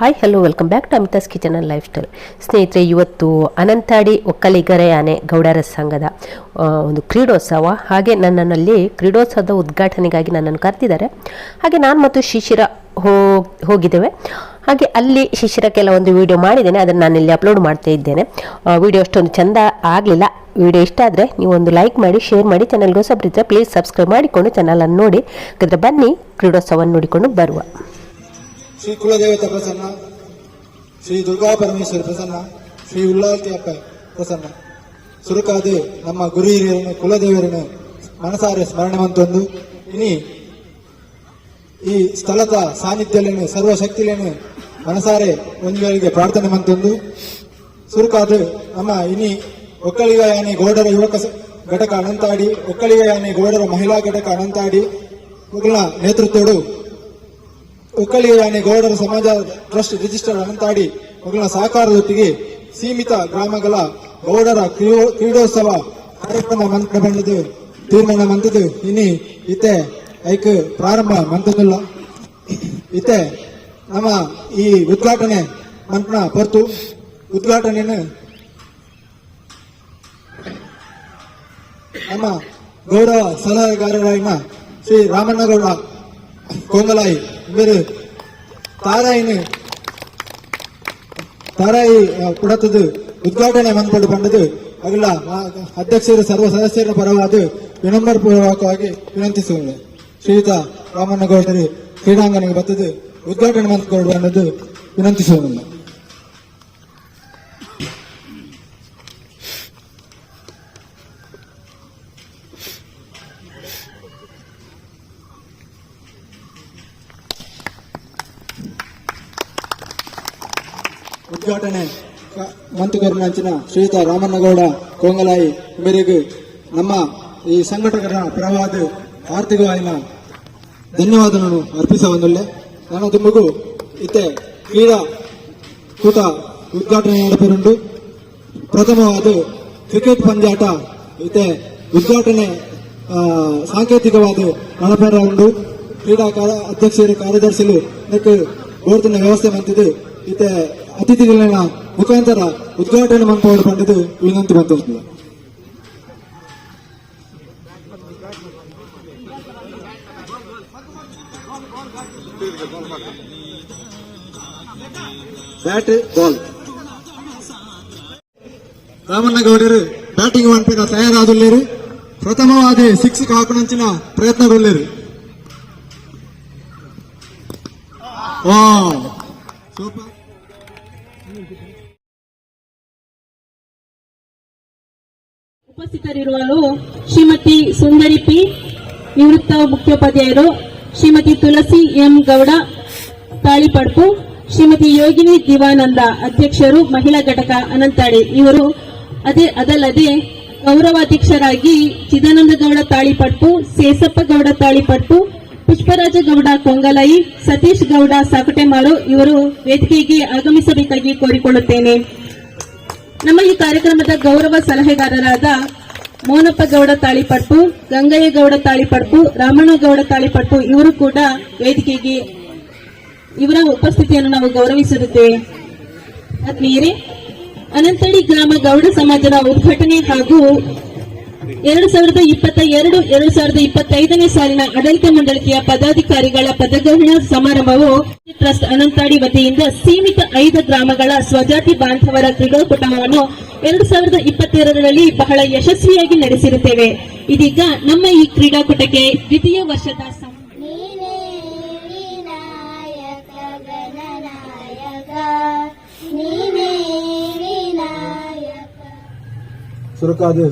Hi hello welcome back to Amitha's kitchen and lifestyle ಸ್ನೇಹಿತರೆ, ಇವತ್ತು ಅನಂತಾಡಿ ಒಕ್ಕಲಿಗರೆ ಆನೆ ಗೌಡರ ಸಂಘದ ಒಂದು ಕ್ರೀಡೋತ್ಸವ. ಹಾಗೆ ನನ್ನಲ್ಲಿ ಕ್ರೀಡೋತ್ಸವದ ಉದ್ಘಾಟನೆಗಾಗಿ ನನ್ನನ್ನು ಕರೆದಿದ್ದಾರೆ. ಹಾಗೆ ನಾನು ಮತ್ತು ಶಿಶಿರ ಹೋ, ಹೋಗಿದ್ದೇವೆ. ಹಾಗೆ ಅಲ್ಲಿ ಶಿಶಿರ ಕೆಲವೊಂದು ವಿಡಿಯೋ ಮಾಡಿದ್ದೇನೆ. ಅದನ್ನು ನಾನು ಇಲ್ಲಿ ಅಪ್ಲೋಡ್ ಮಾಡ್ತಾ ಇದ್ದೇನೆ. ವಿಡಿಯೋ ಅಷ್ಟೊಂದು ಚೆಂದ ಆಗಲಿಲ್ಲ. ವಿಡಿಯೋ ಇಷ್ಟ ಆದರೆ ನೀವು ಒಂದು ಲೈಕ್ ಮಾಡಿ ಶೇರ್ ಮಾಡಿ ಚಾನಲ್ಗೆ ಹೊಸಬ್ರಿದ್ರೆ ಪ್ಲೀಸ್ ಸಬ್ಸ್ಕ್ರೈಬ್ ಮಾಡಿಕೊಂಡು ಚಾನಲನ್ನು ನೋಡಿ. ಹಾಗಾದ್ರೆ ಬನ್ನಿ, ಕ್ರೀಡೋತ್ಸವವನ್ನು ನೋಡಿಕೊಂಡು ಬರುವ. ಶ್ರೀ ಕುಲದೇವತೆ ಪ್ರಸನ್ನ, ಶ್ರೀ ದುರ್ಗಾ ಪರಮೇಶ್ವರಿ ಪ್ರಸನ್ನ, ಶ್ರೀ ಉಲ್ಲಾಲ್ತಿ ಅಪ್ಪ ಪ್ರಸನ್ನ. ಸುರುಕಾದೆ ನಮ್ಮ ಗುರು ಹಿರಿಯರನ್ನು ಕುಲದೇವರನ್ನು ಮನಸಾರೆ ಸ್ಮರಣೆ ಮಂತೊಂದು. ಇನಿ ಈ ಸ್ಥಳದ ಸಾನ್ನಿಧ್ಯಲೇನು, ಸರ್ವಶಕ್ತಿಲೇನು ಮನಸಾರೆ ಒಂದುಗಳಿಗೆ ಪ್ರಾರ್ಥನೆ ಮಂತೊಂದು. ಸುರುಕಾದು ನಮ್ಮ ಇನಿ ಒಕ್ಕಲಿಗ ಯಾನೆ ಗೌಡರ ಯುವಕ ಘಟಕ ಅನಂತಾಡಿ ಒಕ್ಕಲಿಗ ಯಾನೆ ಗೌಡರ ಮಹಿಳಾ ಘಟಕ ಅನಂತಾಡಿ ಇವುಗಳ ನೇತೃತ್ವಡು ಒಕ್ಕಲಿಗ ರಾಣಿ ಗೌಡರ ಸಮಾಜ ಟ್ರಸ್ಟ್ ರಿಜಿಸ್ಟರ್ ಅನಂತಾಡಿ ಮಗಳ ಸಹಕಾರದೊಟ್ಟಿಗೆ ಸೀಮಿತ ಗ್ರಾಮಗಳ ಗೌಡರ ಕ್ರೀಡೋ- ಕ್ರೀಡೋತ್ಸವ ಕಾರ್ಯಕ್ರಮ ಮಂತ್ರ ಬಂದದು, ತೀರ್ಮಾನ ಮಂತದು. ಇನಿ ಇತ್ತೆ ಐಕ್ ಪ್ರಾರಂಭ ಮಂತ್ರದಲ್ಲ ಇತ್ತೆ ನಮ್ಮ ಈ ಉದ್ಘಾಟನೆ ಮಂತ್ರ ಪರ್ತು ಉದ್ಘಾಟನೆಯನ್ನು ನಮ್ಮ ಗೌರವ ಸಲಹೆಗಾರರಾಗಿನ ಶ್ರೀ ರಾಮಣ್ಣಗೌಡ ಕೊಂಗಲಾಯಿ ಇವರು ತಾರಾಯಿನ ತಾರಾಯಿ ಕೊಡತದು ಉದ್ಘಾಟನೆ ಮಂತ್ಪಡು ಬಂದದ್ದು. ಅಗಲ ಅಧ್ಯಕ್ಷರು ಸರ್ವ ಸದಸ್ಯರ ಪರವಾದ ವಿನಂಬರ ಪೂರ್ವಕವಾಗಿ ವಿನಂತಿಸುವುದು ಶ್ರೀಯುತ ರಾಮಣ್ಣಗೌಡರು ಕ್ರೀಡಾಂಗಣಕ್ಕೆ ಬರ್ತದು ಉದ್ಘಾಟನೆ ಮಂತ್ಕೊಂಡು ಬಂದದ್ದು ವಿನಂತಿಸುವುದಿಲ್ಲ ಉದ್ಘಾಟನೆ ಮಂತುಕರ್ನಾಂಚಿನ ಶ್ರೀಯುತ ರಾಮಣ್ಣಗೌಡ, ಕೊಂಗಲಾಯಿ, ಮೇರೆಗೆ, ನಮ್ಮ ಈ ಸಂಘಟಕರ ಪರವಾದ ಆರ್ಥಿಕವಾಗಿನ ಧನ್ಯವಾದಗಳನ್ನು ಅರ್ಪಿಸಬಂದುಳ್ಳೆ ನಾನು ತುಂಬಗೂ ಇತ್ತೆ ಕ್ರೀಡಾ ಕೂಟ ಉದ್ಘಾಟನೆ ನಡೆಸಿರುಂಡು ಪ್ರಥಮವಾದ ಕ್ರಿಕೆಟ್ ಪಂದ್ಯಾಟ ಇತ್ತೆ ಉದ್ಘಾಟನೆ ಸಾಂಕೇತಿಕವಾದ ಮನಪೇರ ಉಂಡು ಕ್ರೀಡಾ ಅಧ್ಯಕ್ಷರು ಕಾರ್ಯದರ್ಶಿಗಳು ಇದಕ್ಕೆ ಬೋರ್ಡಿನ ವ್ಯವಸ್ಥೆ ಮಂತಿದ್ದು ಇತ್ತೆ ಅತಿಥಿಗಳನ್ನ ಮುಖಾಂತರ ಉದ್ಘಾಟನೆ ಮಂತ್ಪವರು ಬಂದಿದ್ದು ವಿನಂತಿ ಬಂತು ಬ್ಯಾಟ್ ಬಾಲ್ ರಾಮಣ್ಣಗೌಡರು ಬ್ಯಾಟಿಂಗ್ ಮಾಡ್ಪಿನ ತಯಾರಾದುಳ್ಳೇರು ಪ್ರಥಮವಾದ ಸಿಕ್ಸ್ ಹಾಕುನಂಚಿನ ಪ್ರಯತ್ನಗೊಳ್ಳೇರು ವಾ ಸೂಪರ್ ಉಪಸ್ಥಿತರಿರುವರು ಶ್ರೀಮತಿ ಸುಂದರಿ ಪಿ, ನಿವೃತ್ತ ಮುಖ್ಯೋಪಾಧ್ಯಾಯರು ಶ್ರೀಮತಿ ತುಳಸಿ ಎಂ ಗೌಡ, ತಾಳಿಪಡ್ಪು, ಶ್ರೀಮತಿ ಯೋಗಿನಿ ದಿವಾನಂದ ಅಧ್ಯಕ್ಷರು ಮಹಿಳಾ ಘಟಕ ಅನಂತಾಡಿ. ಇವರು ಅದೇ ಅದಲ್ಲದೆ ಗೌರವಾಧ್ಯಕ್ಷರಾಗಿ ಚಿದಾನಂದ ಗೌಡ ತಾಳಿಪಡ್ಪು, ಸೇಸಪ್ಪ ಗೌಡ ತಾಳಿಪಡ್ಪು, ಪುಷ್ಪರಾಜ ಗೌಡ ಕೊಂಗಲೈ, ಸತೀಶ್ ಗೌಡ ಸಾಕಟೆಮಾರು ಇವರು ವೇದಿಕೆಗೆ ಆಗಮಿಸಬೇಕಾಗಿ ಕೋರಿಕೊಳ್ಳುತ್ತೇನೆ. ನಮ್ಮ ಈ ಕಾರ್ಯಕ್ರಮದ ಗೌರವ ಸಲಹೆಗಾರರಾದ ಮೋನಪ್ಪ ಗೌಡ ತಾಳಿಪಟ್ಟು, ಗಂಗಯ್ಯ ಗೌಡ ತಾಳಿಪಡ್ಪು ರಾಮಣ್ಣಗೌಡ ತಾಳಿಪಟ್ಟು ಇವರು ಕೂಡ ವೇದಿಕೆಗೆ ಇವರ ಉಪಸ್ಥಿತಿಯನ್ನು ನಾವು ಗೌರವಿಸಿರುತ್ತೇವೆ. ಆತ್ಮೀಯರೇ, ಅನಂತಡಿ ಗ್ರಾಮ ಗೌಡ ಸಮಾಜದ ಉದ್ಘಾಟನೆ ಹಾಗೂ ಎರಡು ಸಾವಿರದ ಇಪ್ಪತ್ತ ಎರಡು ಎರಡು ಸಾವಿರದ ಇಪ್ಪತ್ತೈದನೇ ಸಾಲಿನ ಆಡಳಿತ ಮಂಡಳಿಯ ಪದಾಧಿಕಾರಿಗಳ ಪದಗ್ರಹಣ ಸಮಾರಂಭವು ಟ್ರಸ್ಟ್ ಅನಂತಾಡಿ ವತಿಯಿಂದ ಸೀಮಿತ ಐದು ಗ್ರಾಮಗಳ ಸ್ವಜಾತಿ ಬಾಂಧವರ ಕ್ರೀಡಾಕೂಟವನ್ನು ಎರಡು ಸಾವಿರದ ಇಪ್ಪತ್ತೆರಡರಲ್ಲಿ ಬಹಳ ಯಶಸ್ವಿಯಾಗಿ ನಡೆಸಿರುತ್ತೇವೆ. ಇದೀಗ ನಮ್ಮ ಈ ಕ್ರೀಡಾಕೂಟಕ್ಕೆ ದ್ವಿತೀಯ ವರ್ಷದ ಸಂ- ನೀನೇ ವಿನಾಯಕ ನೀನೇ ವಿನಾಯಕ. ಸುರುಕಾದು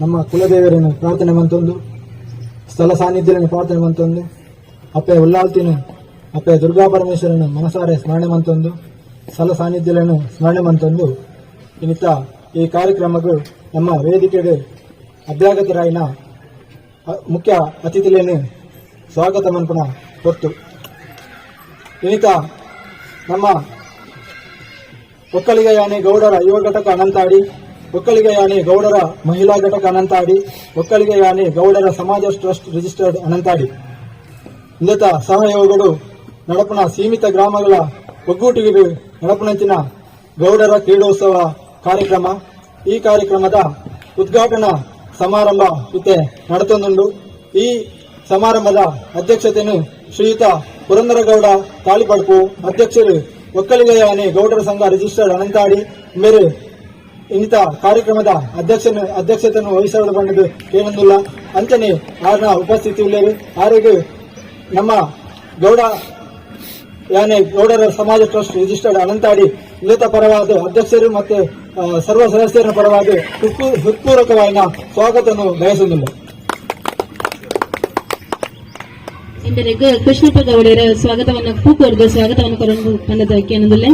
ನಮ್ಮ ಕುಲದೇವರನ್ನು ಪ್ರಾರ್ಥನೆ ಮಂತೊಂದು ಸ್ಥಳ ಸಾನ್ನಿಧ್ಯರನ್ನು ಪ್ರಾರ್ಥನೆ ಮಂತೊಂದು ಅಪ್ಪೆ ಉಲ್ಲಾಲ್ತಿನ ಅಪ್ಪೆ ದುರ್ಗಾ ಪರಮೇಶ್ವರನ ಮನಸಾರೆ ಸ್ಮರಣೆ ಮಂತೊಂದು ಸಲ ಸಾನ್ನಿಧ್ಯಗಳನ್ನು ಸ್ಮರಣೆ ಮಂತೊಂದು ನಿಮಿತ್ತ ಈ ಕಾರ್ಯಕ್ರಮಗಳು ನಮ್ಮ ವೇದಿಕೆಗೆ ಅಭ್ಯಾಗತರಾಯಿನ ಮುಖ್ಯ ಅತಿಥಿಲೇನೆ ಸ್ವಾಗತ ಮನ್ಪುನ ಹೊತ್ತು ನಿಮಿತ್ತ ನಮ್ಮ ಒಕ್ಕಲಿಗ ಯಾನೆ ಗೌಡರ ಯುವ ಘಟಕ ಅನಂತಾಡಿ, ಒಕ್ಕಲಿಗ ಯಾನೆ ಗೌಡರ ಮಹಿಳಾ ಘಟಕ ಅನಂತಾಡಿ, ಒಕ್ಕಲಿಗ ಯಾನೆ ಗೌಡರ ಸಮಾಜ ಟ್ರಸ್ಟ್ ರಿಜಿಸ್ಟರ್ಡ್ ಅನಂತಾಡಿ. ಇಂದತ ಸಹಯೋಗಗಳು ನಡಪನ ಸೀಮಿತ ಗ್ರಾಮಗಳ ಒಗ್ಗೂಟಿಗೆ ನಡಪಣಂಚಿನ ಗೌಡರ ಕ್ರೀಡೋತ್ಸವ ಕಾರ್ಯಕ್ರಮ. ಈ ಕಾರ್ಯಕ್ರಮದ ಉದ್ಘಾಟನಾ ಸಮಾರಂಭ ಇತ್ತೆ ನಡೆತೊಂದುಂಡು. ಈ ಸಮಾರಂಭದ ಅಧ್ಯಕ್ಷತೆಯನ್ನು ಶ್ರೀಯುತ ಪುರಂದರಗೌಡ ತಾಳಿಪಡ್ಪು, ಅಧ್ಯಕ್ಷರು ಒಕ್ಕಲಿಗಯಾನೆ ಗೌಡರ ಸಂಘ ರಿಜಿಸ್ಟರ್ ಅನಂತಾಡಿ ಮೇರೆ ಇಂಥ ಕಾರ್ಯಕ್ರಮದ ಅಧ್ಯಕ್ಷನ, ಅಧ್ಯಕ್ಷತೆಯನ್ನು ವಹಿಸಲು ಬಂದದ್ದು ಏನೊಂದಿಲ್ಲ. ಅಂಚನೆ ಆರ್ನ ಉಪಸ್ಥಿತಿ ಉಳ್ಳೇರು ಆರಿಗೆ ನಮ್ಮ ಗೌಡ ಯಾನೆ ಗೌಡರ ಸಮಾಜ ಟ್ರಸ್ಟ್ ರಿಜಿಸ್ಟರ್ಡ್ ಅನಂತಾಡಿ ನಿರತ ಪರವಾದ ಅಧ್ಯಕ್ಷರು ಮತ್ತು ಸರ್ವ ಸದಸ್ಯರ ಪರವಾಗಿ ಹೃತ್ಪೂರ್ವಕವಾಗಿ ಸ್ವಾಗತವನ್ನು ಬಯಸುವುದಿಲ್ಲ. ಇಂದರೆಗೂ ಕೃಷ್ಣಪ್ಪ ಗೌಡರ ಸ್ವಾಗತವನ್ನು ಕೂಕೋರ್ದು ಸ್ವಾಗತವನ್ನು ಕೊರೊಂದು ಬಂದದಕ್ಕೆ ಅನ್ನೋದಿಲ್ಲ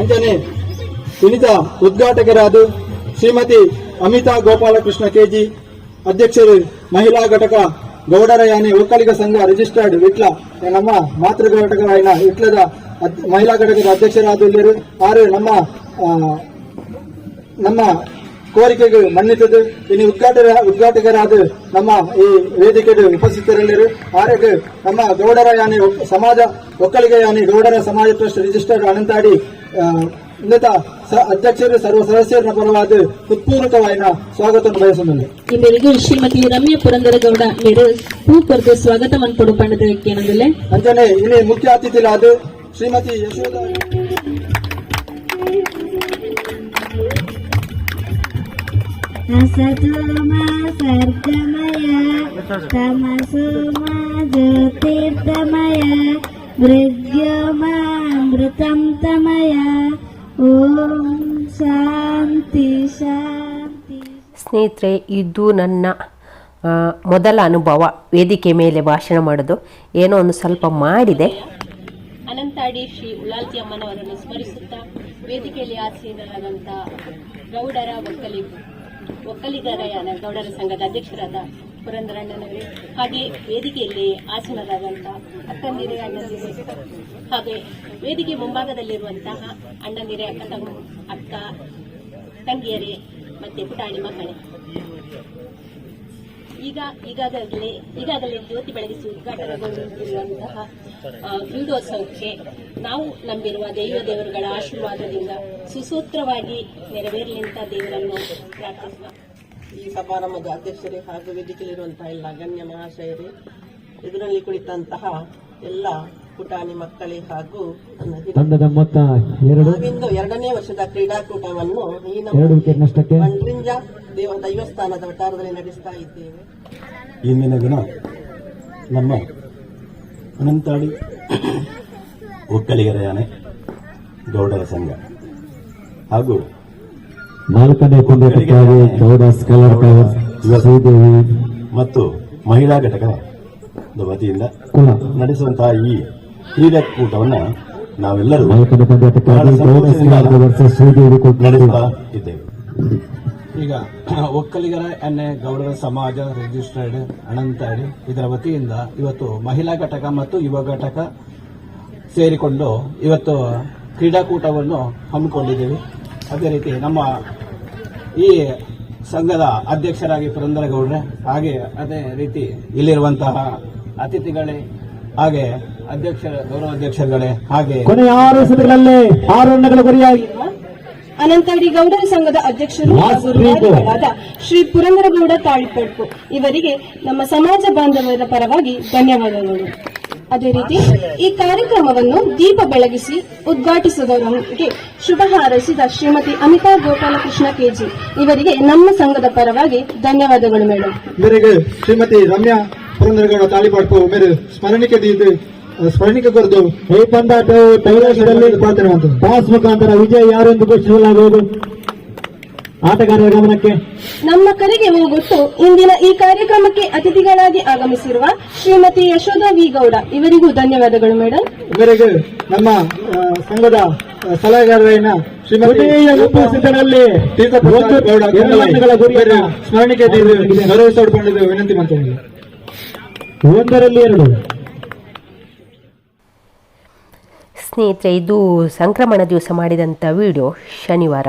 ಅಂತಾನೆ ಉದ್ಘಾಟಕರಾದ ಶ್ರೀಮತಿ ಅಮಿತಾ ಗೋಪಾಲಕೃಷ್ಣ ಕೆಜಿ ಅಧ್ಯಕ್ಷರು ಮಹಿಳಾ ಘಟಕ ಗೌಡರ ಯಾನೆ ಒಕ್ಕಲಿಗ ಸಂಘ ರಿಜಿಸ್ಟರ್ಡ್ ವಿಟ್ಲ. ನಮ್ಮ ಮಾತೃ ಘಟಕವಾಯಿನ ವಿಟ್ಲದ ಮಹಿಳಾ ಘಟಕದ ಅಧ್ಯಕ್ಷರಾದ ಆರು ನಮ್ಮ ನಮ್ಮ ಕೋರಿಕೆಗೆ ಮನ್ನಿತದ್ದು ಇನ್ನು ಉದ್ಘಾಟಕ ಉದ್ಘಾಟಕರಾದ ನಮ್ಮ ಈ ವೇದಿಕೆಗೆ ಉಪಸ್ಥಿತರಲ್ಲಿರು. ಆರೋಗ್ಯ ನಮ್ಮ ಗೌಡರ ಯಾನೆ ಸಮಾಜ, ಒಕ್ಕಲಿಗ ಯಾನೆ ಗೌಡರ ಸಮಾಜ ಟ್ರಸ್ಟ್ ರಿಜಿಸ್ಟರ್ಡ್ ಅನಂತಾಡಿ ఉన్నత అధ్యక్షుడు సర్వ సదస్సుల పరవాదు హృత్పూర్వకమైన స్వాగతం ಬಯಸುತ್ತದೆ ಈ ಮೇರೆಗೆ ಶ್ರೀಮತಿ ರಮ್ಯ ಪುರಂದರಗೌಡ ಮೇರು ಹೂ ಕೊರದು ಸ್ವಾಗತವನ್ನು ಕೊಡುಪಂಡದಕ್ಕೆ ಏನಂದಲೆ ಅಂತಾನೆ ಇಲ್ಲಿ ಮುಖ್ಯ ಅತಿಥಿಲಾದ ಶ್ರೀಮತಿ ಯಶೋಧ ಹಸದು ಮಾ ಸರ್ಗಮಯ ತಮಸು ಮಾ ಜ್ಯೋತಿರ್ಗಮಯ ಮೃದ್ಯೋ ಮಾ ಅಮೃತಂ ತಮಯ ಶಾಂತಿ ಶಾಂತಿ. ಸ್ನೇಹಿತರೆ ಇದು ನನ್ನ ಮೊದಲ ಅನುಭವ. ವೇದಿಕೆ ಮೇಲೆ ಭಾಷಣ ಮಾಡೋದು. ಏನೋ ಒಂದು ಸ್ವಲ್ಪ ಮಾಡಿದೆ. ಅನಂತಾಡಿ ಶ್ರೀ ಉಳ್ಳಾಲ್ಜಿ ಅಮ್ಮನವರನ್ನು ಸ್ಮರಿಸುತ್ತಾ ವೇದಿಕೆಯಲ್ಲಿ ಆಸೀನರಾದಂಥ ಗೌಡರ ಒಕ್ಕಲಿಗ ಒಕ್ಕಲಿಗರ ಗೌಡರ ಸಂಘದ ಅಧ್ಯಕ್ಷರಾದ ಪುರಂದರಣ್ಣನವರೇ, ಹಾಗೆ ವೇದಿಕೆಯಲ್ಲಿ ಆಸೀನರಾದಂಥ ಅಕ್ಕಂದಿರೆ ಅಣ್ಣಂದಿರೆ, ಹಾಗೆ ವೇದಿಕೆ ಮುಂಭಾಗದಲ್ಲಿರುವಂತಹ ಅಣ್ಣಂದಿರೆ, ಅಕ್ಕ ಅಕ್ಕ, ತಂಗಿಯರೇ, ಮತ್ತೆ ಪುಟಾಣಿ ಮಕ್ಕಳೇ. ಈಗ ಈಗಾಗಲೇ ಈಗಾಗಲೇ ಜ್ಯೋತಿ ಬೆಳಗಿಸಿ ಉದ್ಘಾಟನೆಗೊಂಡಿರುವಂತಹ ಕ್ರೀಡೋತ್ಸವಕ್ಕೆ ನಾವು ನಂಬಿರುವ ದೈವ ದೇವರುಗಳ ಆಶೀರ್ವಾದದಿಂದ ಸುಸೂತ್ರವಾಗಿ ನೆರವೇರಲಿ ಅಂತ ದೇವರನ್ನು ಪ್ರಾರ್ಥಿಸುವ ಸಮಾರಂಭದ ಅಧ್ಯಕ್ಷರೇ ಹಾಗೂ ವೇದಿಕೆಯಲ್ಲಿರುವಂತಹ ಎಲ್ಲ ಗಣ್ಯ ಮಹಾಶಯರೇ ಇದರಲ್ಲಿ ಕುಳಿತಂತಹ ಎಲ್ಲ ಪುಟಾಣಿ ಮಕ್ಕಳೇ ಹಾಗೂ ನಾವಿಂದು ಎರಡನೇ ವರ್ಷದ ಕ್ರೀಡಾಕೂಟವನ್ನು ಈ ನಮ್ಮ ದೇವ ದೈವಸ್ಥಾನದ ವಟಾರದಲ್ಲಿ ನಡೆಸ್ತಾ ಇದ್ದೇವೆ. ಇಂದಿನ ದಿನ ನಮ್ಮ ಅನಂತಾಳಿ ಒಕ್ಕಲಿಗರ ಯಾನೆ ಗೌಡರ ಸಂಘ ಹಾಗೂ ನಾಲ್ಕನೇ ಕುಂಡಕ್ಕಾಗಿ ಗೌಡ ಕಲರ್ ಶ್ರೀದೇವಿ ಮತ್ತು ಮಹಿಳಾ ಘಟಕದ ವತಿಯಿಂದ ನಡೆಸುವಂತಹ ಈ ಕ್ರೀಡಾಕೂಟವನ್ನು ನಾವೆಲ್ಲರೂ ನಾಲ್ಕನೇ ಪಂದ್ಯಾಟಕ್ಕಾಗಿ ಗೌಡ ಸ್ಕಾಲರ್ ಟವರ್ಸ್ ಶ್ರೀದೇವಿ ನಡೆಸ್ತಾ ಇದ್ದೇವೆ. ಈಗ ಒಕ್ಕಲಿಗರ ಎಣ್ಣೆ ಗೌಡರ ಸಮಾಜ ರಿಜಿಸ್ಟರ್ಡ್ ಅನಂತಾಡಿ ಇದರ ವತಿಯಿಂದ ಇವತ್ತು ಮಹಿಳಾ ಘಟಕ ಮತ್ತು ಯುವ ಘಟಕ ಸೇರಿಕೊಂಡು ಇವತ್ತು ಕ್ರೀಡಾಕೂಟವನ್ನು ಹಮ್ಮಿಕೊಂಡಿದ್ದೇವೆ. ಅದೇ ರೀತಿ ನಮ್ಮ ಈ ಸಂಘದ ಅಧ್ಯಕ್ಷರಾಗಿ ಪುರಂದರ ಗೌಡ್ರೆ ಹಾಗೆ ಅದೇ ರೀತಿ ಇಲ್ಲಿರುವಂತಹ ಅತಿಥಿಗಳೇ ಹಾಗೆ ಅಧ್ಯಕ್ಷರ ಗೌರವ ಅಧ್ಯಕ್ಷರುಗಳೇ ಹಾಗೆ ಕೊನೆಯ ಆರು ಎಸೆತಗಳಲ್ಲಿ ಆರು ರನ್ಗಳ ಗುರಿಯಾಗಿ ಅನಂತಾಡಿ ಗೌಡರ ಸಂಘದ ಅಧ್ಯಕ್ಷರು ರೂವಾರಿಗಳಾದ ಶ್ರೀ ಪುರಂದರಗೌಡ ತಾಳಿಪಡ್ಪು ಇವರಿಗೆ ನಮ್ಮ ಸಮಾಜ ಬಾಂಧವರ ಪರವಾಗಿ ಧನ್ಯವಾದಗಳು. ಅದೇ ರೀತಿ ಈ ಕಾರ್ಯಕ್ರಮವನ್ನು ದೀಪ ಬೆಳಗಿಸಿ ಉದ್ಘಾಟಿಸಿದವರಿಗೆ ಶುಭ ಹಾರೈಸಿದ ಶ್ರೀಮತಿ ಅಮಿತಾ ಗೋಪಾಲಕೃಷ್ಣ ಕೆಜಿ. ಇವರಿಗೆ ನಮ್ಮ ಸಂಘದ ಪರವಾಗಿ ಧನ್ಯವಾದಗಳು ಮೇಡಮ್ ಮೇರೆಗೆ ಶ್ರೀಮತಿ ರಮ್ಯಾ ಪುರಂದರಗೌಡ ತಾಳಿಪಾಡ್ಕೋ ಮೇರೆ ಸ್ಮರಣಿಕೆ ದೀದು ಸ್ಮರಣಿಕೆ ಕೊರದು ಈ ಕೈಲಾಸದಲ್ಲಿ ಪಾಸ್ ಮುಖಾಂತರ ವಿಜಯ ಯಾರೆಂದು ಘೋಷಿಸಲಾಗುವುದು? ಆಟಗಾರರ ಗಮನಕ್ಕೆ? ನಮ್ಮ ಕರೆಗೆ ಹೋಗೊಟ್ಟು ಇಂದಿನ ಈ ಕಾರ್ಯಕ್ರಮಕ್ಕೆ ಅತಿಥಿಗಳಾಗಿ ಆಗಮಿಸಿರುವ ಶ್ರೀಮತಿ ಯಶೋಧ ವಿ ಗೌಡ. ಇವರಿಗೂ ಧನ್ಯವಾದಗಳು ಮೇಡಮ್ ಇವರಿಗೆ ನಮ್ಮ ಸಂಘದ ಸಲಹೆಗಾರರೇನ ಸ್ಮರಣಿಕೆ ವಿನಂತಿ ಮಾಡ್ತೇನೆ ಒಂದರಲ್ಲಿ ಎರಡು. ಸ್ನೇಹಿತರೆ ಇದು ಸಂಕ್ರಮಣ ದಿವಸ ಮಾಡಿದಂಥ ವಿಡಿಯೋ ಶನಿವಾರ.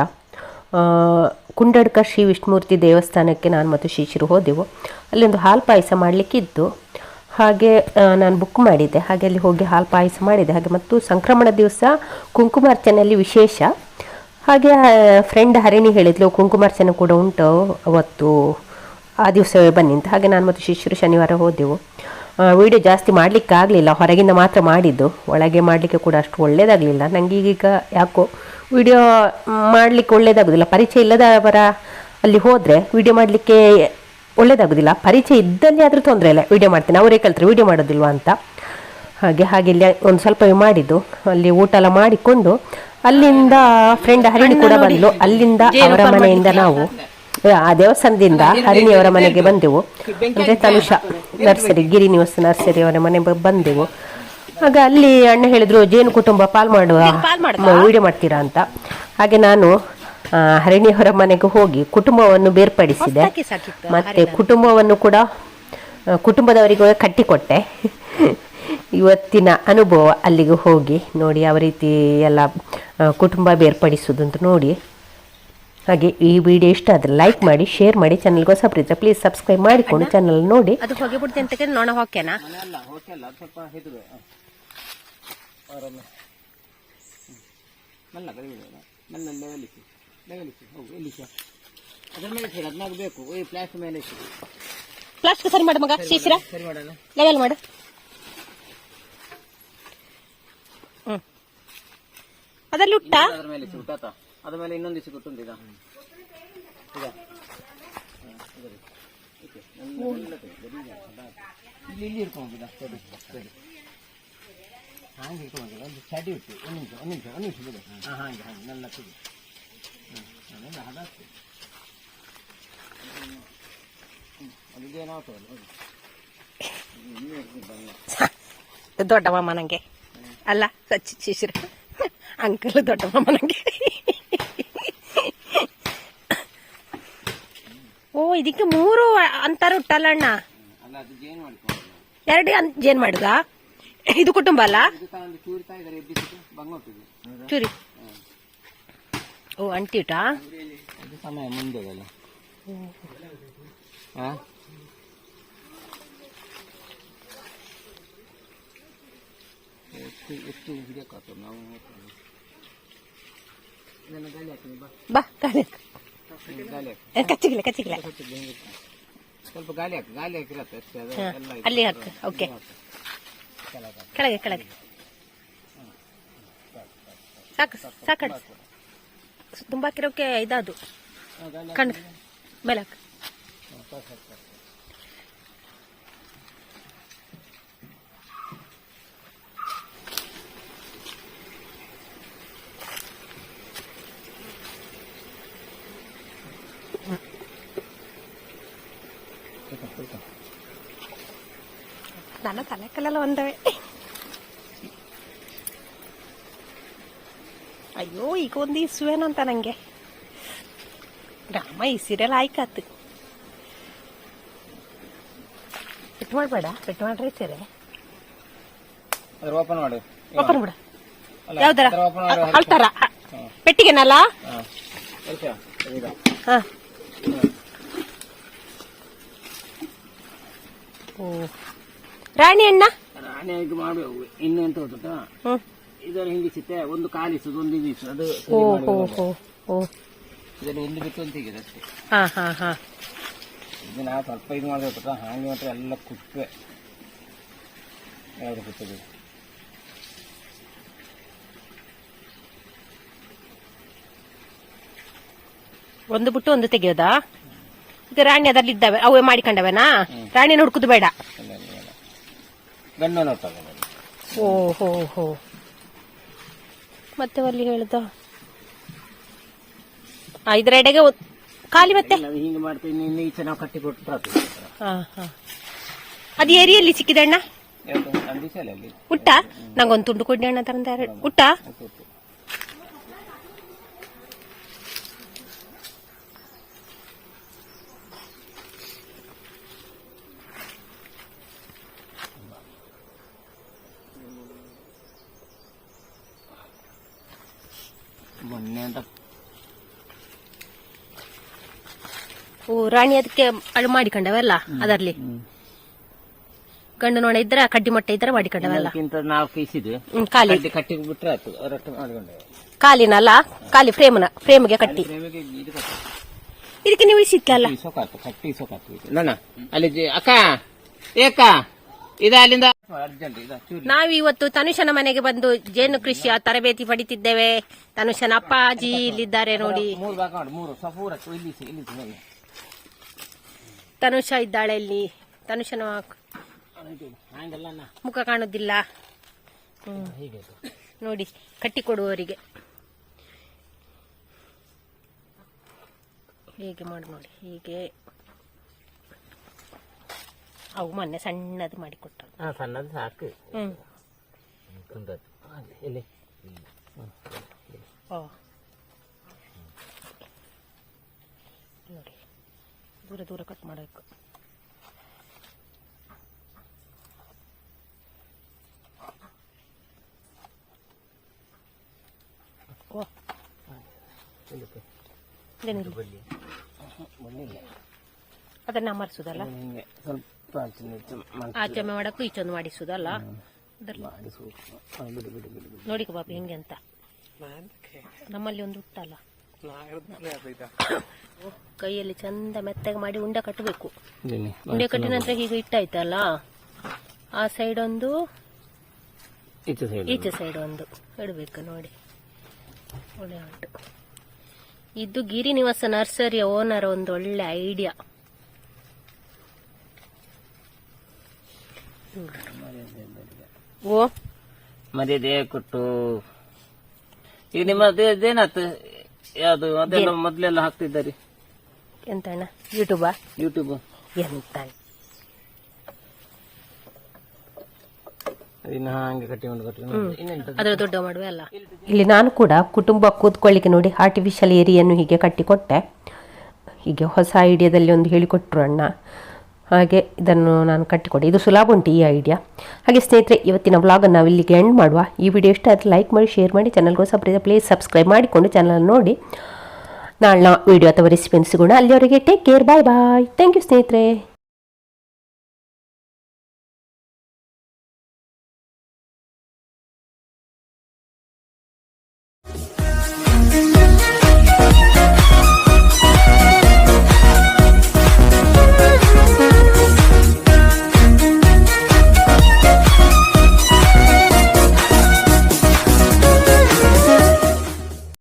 ಕುಂಡಡ್ಕ ಶ್ರೀ ವಿಷ್ಣುಮೂರ್ತಿ ದೇವಸ್ಥಾನಕ್ಕೆ ನಾನು ಮತ್ತು ಶಿಶಿರು ಹೋದೆವು. ಅಲ್ಲೊಂದು ಹಾಲು ಪಾಯಸ ಮಾಡಲಿಕ್ಕಿತ್ತು. ಹಾಗೆ ನಾನು ಬುಕ್ ಮಾಡಿದ್ದೆ. ಹಾಗೆ ಅಲ್ಲಿ ಹೋಗಿ ಹಾಲು ಪಾಯಸ ಮಾಡಿದೆ ಹಾಗೆ ಮತ್ತು ಸಂಕ್ರಮಣ ದಿವಸ ಕುಂಕುಮಾರ್ಚನೆಯಲ್ಲಿ ವಿಶೇಷ. ಹಾಗೆ ಫ್ರೆಂಡ್ ಹರಿಣಿ ಹೇಳಿದ್ಲು, ಕುಂಕುಮಾರ್ಚನೆ ಕೂಡ ಉಂಟು ಅವತ್ತು. ಆ ದಿವಸವೇ ಬನ್ನಿ ಅಂತ. ಹಾಗೆ ನಾನು ಮತ್ತು ಶಿಷ್ಯರು ಶನಿವಾರ ಹೋದೆವು. ವಿಡಿಯೋ ಜಾಸ್ತಿ ಮಾಡಲಿಕ್ಕೆ ಆಗಲಿಲ್ಲ ಹೊರಗಿಂದ ಮಾತ್ರ ಮಾಡಿದ್ದು. ಒಳಗೆ ಮಾಡಲಿಕ್ಕೆ ಕೂಡ ಅಷ್ಟು ಒಳ್ಳೆಯದಾಗಲಿಲ್ಲ ನನಗೀಗೀಗ ಯಾಕೋ ವಿಡಿಯೋ ಮಾಡಲಿಕ್ಕೆ ಒಳ್ಳೆಯದಾಗೋದಿಲ್ಲ ಪರಿಚಯ ಇಲ್ಲದವರ ಅಲ್ಲಿ ಹೋದರೆ ವಿಡಿಯೋ ಮಾಡಲಿಕ್ಕೆ ಒಳ್ಳೇದಾಗೋದಿಲ್ಲ. ಪರಿಚಯ ಇದ್ದಲ್ಲಿ ಆದರೂ ತೊಂದರೆ ಇಲ್ಲ. ವಿಡಿಯೋ ಮಾಡ್ತೀನಿ. ಅವರೇ ಕಲ್ತ್ರೆ ವಿಡಿಯೋ ಮಾಡೋದಿಲ್ವಾ ಅಂತ. ಹಾಗೆ ಹಾಗೆ ಇಲ್ಲಿ ಒಂದು ಸ್ವಲ್ಪ ಮಾಡಿದ್ದು. ಅಲ್ಲಿ ಊಟ ಎಲ್ಲ ಮಾಡಿಕೊಂಡು ಅಲ್ಲಿಂದ ಫ್ರೆಂಡ್ ಹರಿಣಿ ಕೂಡ ಬಂದಳು ಅಲ್ಲಿಂದ ಅವರ ಮನೆಯಿಂದ ನಾವು ಆ ದೇವಸ್ಥಾನದಿಂದ ಹರಿಣಿಯವರ ಮನೆಗೆ ಬಂದೆವು. ಅಂದರೆ ತನುಷ ನರ್ಸರಿ ಗಿರಿನಿವಾಸ ನರ್ಸರಿ ಅವರ ಮನೆಗೆ ಬಂದೆವು. ಆಗ ಅಲ್ಲಿ ಅಣ್ಣ ಹೇಳಿದ್ರು ಜೇನು ಕುಟುಂಬ ಪಾಲ್ ಮಾಡುವ ವಿಡಿಯೋ ಮಾಡ್ತೀರಾ ಅಂತ. ಹಾಗೆ ನಾನು ಹರಿಣಿ ಹರಿಣಿಯವರ ಮನೆಗೆ ಹೋಗಿ ಕುಟುಂಬವನ್ನು ಬೇರ್ಪಡಿಸಿದೆ. ಮತ್ತೆ ಕುಟುಂಬವನ್ನು ಕೂಡ ಕುಟುಂಬದವರಿಗೆ ಕಟ್ಟಿಕೊಟ್ಟೆ. ಇವತ್ತಿನ ಅನುಭವ ಅಲ್ಲಿಗೆ ಹೋಗಿ ನೋಡಿ ಯಾವ ರೀತಿ ಎಲ್ಲ ಕುಟುಂಬ ಬೇರ್ಪಡಿಸೋದು ಅಂತ ನೋಡಿ. ಹಾಗೆ ಈ ವಿಡಿಯೋ ಇಷ್ಟ ಆದರೆ ಲೈಕ್ ಮಾಡಿ ಶೇರ್ ಮಾಡಿ ಚಾನಲ್ಗೆ ಹೊಸಬ್ರಿದ್ರೆ ಪ್ಲೀಸ್ ಸಬ್ಸ್ಕ್ರೈಬ್ ಮಾಡಿಕೊಂಡು ಚಾನಲ್ ನೋಡಿ ಅದು ಹೊಗೆ ಬಿಡ್ತೀನಿ ಅಂತ ನೋಣ ಹೊಕ್ಕೆನಾ ಅಲ್ಲ ಓಕೆ ಅಲ್ಲ ಸ್ವಲ್ಪ ಮಲ್ಲ ಮೆಲ್ಲ ಕರಿಬೇಡ ಮೆಲ್ಲ ಲೆವೆಲಿಸಿ ಹೌದು ಎಲ್ಲಿಸಿ ಅದ್ರ ಮೇಲೆ ಹದಿನಾಲ್ಕು ಬೇಕು. ಈ ಪ್ಲಾಸ್ಟ್ ಮೇಲೆ ಪ್ಲಾಸ್ಟಿಕ್ ಸರಿ ಮಾಡು ಮಗ ಸೀಸಿರ. ಸರಿ ಮಾಡೋಣ. ಲೆವೆಲ್ ಮಾಡು. ಹ್ಮ್. ಅದರಲ್ಲಿ ಉಟ್ಟ ಅದ್ರ ಮೇಲೆ ಇಟ್ಟು ತಾತ ಅದ್ರ ಮೇಲೆ ಇನ್ನೊಂದು ಇಸಿ ಕೊಟ್ಟುಂಟು ಈಗ. ಈಗ. ಇಲ್ಲಿ ಇಲ್ಲಿ ಸರಿ ಸರಿ ಹಾಗೆ ಇಟ್ಕೊಂಡಿಲ್ಲ ಒಂದು ಚಡಿ ಇಟ್ಟು ಒಂದು ನಿಮಿಷ ಒಂದು ನಿಮಿಷ ಒಂದು ನಿಮಿಷ ಬಿಡು. ಹಾಂ ಹಾಗೆ ಹಾಗೆ. ನನ್ನ ಹಾಂ ಅದೆಲ್ಲ ಹದಾಗ್ತದೆ ದೊಡ್ಡ ಮಾಮ ನಂಗೆ. ಅಲ್ಲ ಸಚ್ಚಿ ಶಿಶಿರ. ಅಂಕಲ್ ದೊಡ್ಡ ಮಾಮ ನಂಗೆ. ಓ ಇದಕ್ಕೆ ಮೂರು ಅಂತಾರ ಉಟ್ಟಲ್ಲ ಅಣ್ಣ? ಜೇನು ಎರಡು ಅಂತ ಏನು ಮಾಡುದಾ? ಇದು ಕುಟುಂಬ ಅಲ್ಲ? ಚೂರಿ. ಓ ಅಂಟಿ ಉಟಾ ಅದು ಸಮಯ ಮುಂದೆ ಅಲ್ಲ ಹಾ? ಎಷ್ಟು ಹಿಡಿಯೋಕ್ಕಾಗ್ತದೆ ನಾವು ಬಾ ಗಾಳಿ ಕಚ್ಚಿಗಿಲ್ಲ ಕಚ್ಚಿಗಿಲ್ಲ. ಸ್ವಲ್ಪ ಗಾಳಿ ಹಾಕಿ ಗಾಳಿ ಹಾಕಿರತ್ತೆ ಅಷ್ಟೇ ಅಲ್ಲಿ ಹಾಕು ಓಕೆ. ಕೆಳಗೆ ಕೆಳಗೆ ಸಾಕು ಸಾಕಡ ತುಂಬಾ ಕಿರೋಕೆ ಇದಾದು. ಕಣ್ಣು ಮೇಲೆ ಹಾಕು ನನ್ನ ತಲೆ ಕಲ್ಲೆಲ್ಲ ಒಂದವೆ ಅಯ್ಯೋ ಈಗ ಒಂದು ಇಸುವೇನಂತ ನಂಗೆ. ರಾಮ ಈ ಸೀರಿಯಲ್ ಆಯ್ಕಾತು. ಬಿಟ್ಟು ಮಾಡಬೇಡ ಬಿಟ್ಟು ಮಾಡ್ರಿ ಸೀರೆ ಓಪನ್ ಮಾಡು. ಓಪನ್ ಬಿಡ ಯಾವ್ದಾರ ಅಳ್ತಾರ ಪೆಟ್ಟಿಗೆನಲ್ಲ? ಹಾ. ಹಾ. ಓ ರಾಣಿ ಅಣ್ಣ? ರಾಣಿ ಈಗ ಮಾಡುವ ಇನ್ನು ಎಂತ ಗೊತ್ತಾ ಹ್ಮ್ ಹಿಂಗೆ ಹಿಂಗಿಸುತ್ತೆ ಒಂದು ಕಾಲಿಸೋದು ಒಂದು ಇದು ಅದು ಓ ಹೋ ಹೋ ಇದನ್ನು ಒಂದು ಬಿಟ್ಟು ಅಂತ ಅಷ್ಟೇ ಹಾ ಹಾ ಹಾ. ಇದು ನಾವು ಸ್ವಲ್ಪ ಇದು ಮಾಡಬೇಕು ಹಾಗೆ ಮಾತ್ರ ಎಲ್ಲ ಕುಪ್ಪೆ ಯಾವ್ದು ಕುಪ್ಪೆ ಒಂದು ಬಿಟ್ಟು ಒಂದು ತೆಗೆಯೋದಾ? ಈಗ ರಾಣಿ ಅದರಲ್ಲಿ ಇದ್ದಾವೆ ಅವೇ ಮಾಡಿಕೊಂಡವೆನಾ? ರಾಣಿನ ಹುಡುಕುದು ಬೇಡ. ಗಂಡು ನೋಡ್ತಾರೆ ಓ ಹೋ ಹೋ. ಮತ್ತೆ ಅಲ್ಲಿ ಹೇಳುದ? ಒಂದ್- ಖಾಲಿ ಮತ್ತೆ? ಹಿಂಗೆ ಮಾಡ್ತೀನಿ ಇನ್ನು ಈಚೆ ನಾವು ಕಟ್ಟಿ ಕೊಟ್ಟು ಹಾ ಹಾ. ಅದು ಏರಿಯಲ್ಲಿ ಸಿಕ್ಕಿದೆ ಅಣ್ಣ? ಯಾವುದು? ನಮ್ಮ ದಿವಸ ಅಲ್ಲಿ. ಉಟ್ಟ ನಂಗೊಂದು ತುಂಡು ಕೊಡಿ ಅಣ್ಣ ತರಂದ ಎರಡು ಉಟ್ಟ ಉಂಟು. ಮೊನ್ನೆ ಅಂತ ಓ ರಾಣಿ ಅದಕ್ಕೆ ಅಳು ಮಾಡಿಕೊಂಡವಲ್ಲ ಅದರಲ್ಲಿ. ಗಂಡು ನೋಡ ಇದ್ರೆ ಕಡ್ಡಿ ಮೊಟ್ಟೆ ಇದ್ರೆ ಮಾಡಿಕೊಂಡವಲ್ಲ. ಖಾಲಿ. ಮಾಡಿಕೊಂಡೆ ಕಾಲಿನಲ್ಲ ಖಾಲಿ ಫ್ರೇಮ್ನ ಫ್ರೇಮ್ಗೆ ಕಟ್ಟಿ. ಇದಕ್ಕೆ ನೀವು ಇಸಿತ್ತಲ್ಲ ಅಲ್ಲಿಂದ ನಾವು ಇವತ್ತು ತನುಷನ ಮನೆಗೆ ಬಂದು ಜೇನು ಕೃಷಿಯ ತರಬೇತಿ ಪಡಿತಿದ್ದೇವೆ. ತನುಷನ ಅಪ್ಪಾಜಿ ಇಲ್ಲಿದ್ದಾರೆ ನೋಡಿ ಮೂರು ಭಾಗ ಮಾಡಿ ಮೂರು ಸಪೂರ ಇಲ್ಲಿಸಿ ಇಲ್ಲಿಸಿ ಮೇಲೆ ತನುಷ ಇದ್ದಾಳೆ ಇಲ್ಲಿ. ತನುಷನ ಮುಖ ಕಾಣುದಿಲ್ಲ. ನೋಡಿ ಕಟ್ಟಿಕೊಡುವವರಿಗೆ ಹೀಗೆ ಮಾಡಿ ನೋಡಿ ಹೀಗೆ. ಅವು ಮೊನ್ನೆ ಸಣ್ಣದು ಮಾಡಿಕೊಟ್ಟ ಹಾ ಸಣ್ಣದು ಸಾಕು. ಹ್ಮ್ ಕುಂದದ್ದು ಹಾಗೆ, ಇಲ್ಲಿ ಓ ನೋಡಿ ದೂರ ದೂರ ಕಟ್ ಮಾಡಬೇಕು. ಅದನ್ನ ಮರ್ಸುದಲ್ಲ? ಸ್ವಲ್ಪ ಆಚೆ ಮಾಡಕ್ಕೂ ಈಚೊಂದು ಮಾಡಿಸುದಲ್ಲ? ನೋಡಿಕ ಬಾಬು ಹೆಂಗೆ ಅಂತ. ನಮ್ಮಲ್ಲಿ ಒಂದು ಉತ್ತಲ್ಲ ಕೈಯಲ್ಲಿ ಚಂದ ಮೆತ್ತಗೆ ಮಾಡಿ ಉಂಡೆ ಕಟ್ಟಬೇಕು. ಉಂಡೆ ಕಟ್ಟಿದ ನಂತರ ಹೀಗೆ ಇಟ್ಟಾಯ್ತಲ್ಲ? ಆ ಸೈಡ್ ಒಂದು ಈಚೆ ಸೈಡ್ ಒಂದು. ಇಡಬೇಕು ನೋಡಿ. ಒಳ್ಳೆ ಉಂಟು. ಇದು ಗಿರಿನಿವಾಸ ನರ್ಸರಿಯ ಓನರ್ ಒಂದು ಒಳ್ಳೆ ಐಡಿಯಾ ಓ. ಮರ್ಯಾದೆ ಕೊಟ್ಟು. ಈಗ ನಿಮ್ಮದು ಅದೇನಾಯ್ತು ಯಾವುದು ಅದೆಲ್ಲ ಮೊದ್ಲೆಲ್ಲ ಹಾಕ್ತಿದ್ದಾರೆ ಎಂತ? ಅಣ್ಣ ಯೂಟ್ಯೂಬಾ ಯೂಟ್ಯೂಬ್ ಎಂತ ಅದರ ದೊಡ್ಡ ಮಾಡುವೆ ಅಲ್ಲ. ಇಲ್ಲಿ ನಾನು ಕೂಡ ಕುಟುಂಬ ಕೂತ್ಕೊಳ್ಳಿಕ್ಕೆ ನೋಡಿ ಆರ್ಟಿಫಿಷಿಯಲ್ ಏರಿಯನ್ನು ಹೀಗೆ ಕಟ್ಟಿಕೊಟ್ಟೆ. ಹೀಗೆ ಹೊಸ ಐಡಿಯಾದಲ್ಲಿ ಒಂದು ಹೇಳಿಕೊಟ್ರು ಅಣ್ಣ. ಹಾಗೆ ಇದನ್ನು ನಾನು ಕಟ್ಟಿಕೊಡಿ. ಇದು ಸುಲಭ ಉಂಟು ಈ ಐಡಿಯಾ ಹಾಗೆ ಸ್ನೇಹಿತರೆ, ಇವತ್ತಿನ ವ್ಲಾಗನ್ನು ನಾವು ಇಲ್ಲಿಗೆ ಎಂಡ್ ಮಾಡುವ. ಈ ವಿಡಿಯೋ ಇಷ್ಟ ಆದರೆ ಲೈಕ್ ಮಾಡಿ ಶೇರ್ ಮಾಡಿ ಚಾನಲ್ಗೂ ಸಪ್ರೇಟ್ ಪ್ಲೀಸ್ ಸಬ್ಸ್ಕ್ರೈಬ್ ಮಾಡಿಕೊಂಡು ಚಾನಲ್ ನೋಡಿ. ನಾಳೆ ವಿಡಿಯೋ ಅಥವಾ ರೆಸಿಪಿಯನ್ನು ಸಿಗೋಣ ಅಲ್ಲಿಯವರೆಗೆ take care bye bye thank you ಸ್ನೇಹಿತರೆ.